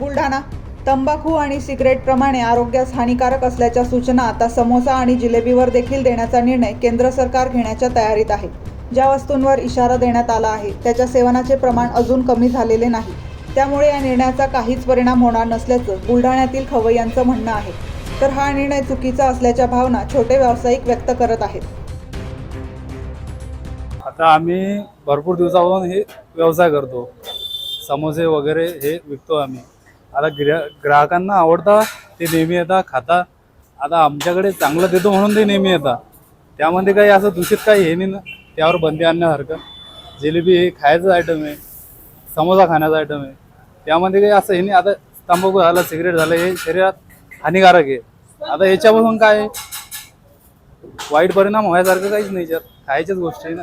बुलढाणा. तंबाखू आणि सिगरेटप्रमाणे आरोग्यास हानिकारक असल्याच्या सूचना आता समोसा आणि जिलेबीवर देखील देण्याचा निर्णय केंद्र सरकार घेण्याच्या तयारीत आहे. ज्या वस्तूंवर इशारा देण्यात आला आहे त्याच्या सेवनाचे प्रमाण अजून कमी झालेले नाही. त्यामुळे या निर्णयाचा काहीच परिणाम होणार नसल्याचं बुलढाण्यातील खवय्यांचं म्हणणं आहे. तर हा निर्णय चुकीचा असल्याच्या भावना छोटे व्यावसायिक व्यक्त करत आहेत. आता आम्ही भरपूर दिवसापासून हे व्यवसाय करतो. समोसे वगैरे हे विकतो आम्ही. आता गिरा ग्राहकांना आवडता ते नेहमी येतात खाता. आता आमच्याकडे चांगलं देतो म्हणून ते नेहमी येतात. त्यामध्ये काही असं दूषित काही हे नाही ना. त्यावर बंदी आणण्यासारखं. जिलेबी हे खायचं आयटम आहे. समोसा खाण्याचा आयटम आहे. त्यामध्ये काही असं हे नाही. आता तंबाखू झालं सिगरेट झालं हे शरीरात हानिकारक आहे. आता याच्यापासून काय आहे? वाईट परिणाम व्हायसारखं काहीच नाही याच्यात. खायच्याच गोष्टी आहे ना.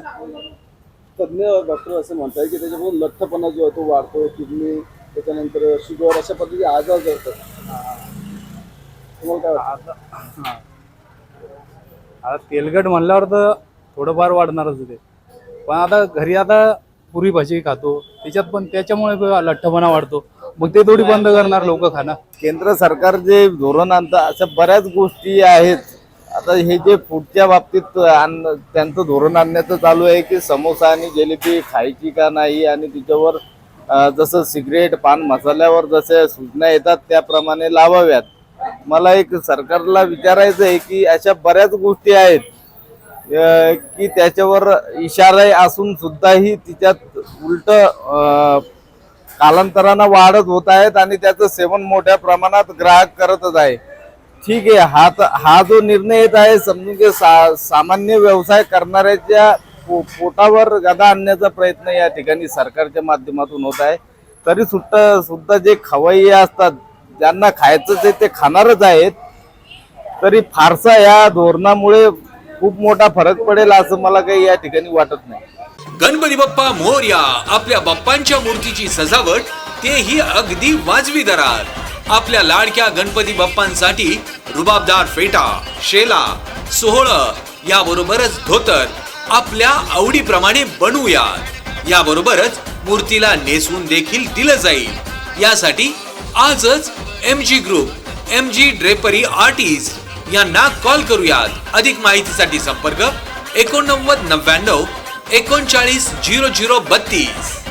तज्ज्ञ डॉक्टर असं म्हणतात की त्याच्यामुळे लठ्ठपणा जो आहे तो वाढतो किडनी त्याच्यानंतर शुगर अशा पद्धती आजार जळतात तुम्हाला काय वाटतं? आता हा. आता तेलकट म्हणल्यावर तर थोडंफार वाढणारच ते. पण आता घरी आता पुरी भाजी खातो. त्याच्यात पण त्याच्यामुळे पण लठ्ठपणा वाढतो. मग ते थोडी बंद करणार लोक खाणं. केंद्र सरकार जे धोरण आणतं अशा बऱ्याच गोष्टी आहेत. आता हे जे पुढच्या बाबतीत आण त्यांचं धोरण आणण्याचं चालू आहे की समोसा आणि जिलेबी खायची का नाही आणि तिच्यावर जसं सिगरेट पान मसाल्यावर जसे सूचना येतात त्याप्रमाणे लावाव्यात. मला एक सरकारला विचारायचं आहे की अशा बऱ्याच गोष्टी आहेत की त्याच्यावर इशारा असून सुद्धाही तिच्यात उलट कालांतरानं वाढत होत आहेत आणि त्याचं सेवन मोठ्या प्रमाणात ग्राहक करतच आहे. ठीक आहे हा हा जो निर्णय येत आहे समजून घे सा, सामान्य व्यवसाय करणाऱ्याच्या पो- पोटावर गदा आणण्याचा प्रयत्न या ठिकाणी सरकारच्या माध्यमातून होत आहे. तरी सुद्धा सुद्धा जे खवय्ये असतात ज्यांना खायचंच आहे ते खाणारच आहेत. तरी फारसा या धोरणामुळे खूप मोठा फरक पडेल असं मला काही या ठिकाणी वाटत नाही. गणपती बाप्पा मोर्या आपल्या बाप्पांच्या मूर्तीची सजावट तेही अगदी वाजवी दरात. आपल्या लाडक्या गणपती बाप्पांसाठी रुबाबदार फेटा शेला सोहळ याबरोबरच धोतर आपल्या आवडीप्रमाणे बनवूयात. याबरोबरच मूर्तीला नेसून देखील दिलं जाईल. यासाठी आजच M G group M G drapery artist यांना कॉल करूयात. अधिक माहितीसाठी संपर्क एकोणनव्वद नव्याण्णव एकोणचाळीस झिरो झिरो बत्तीस.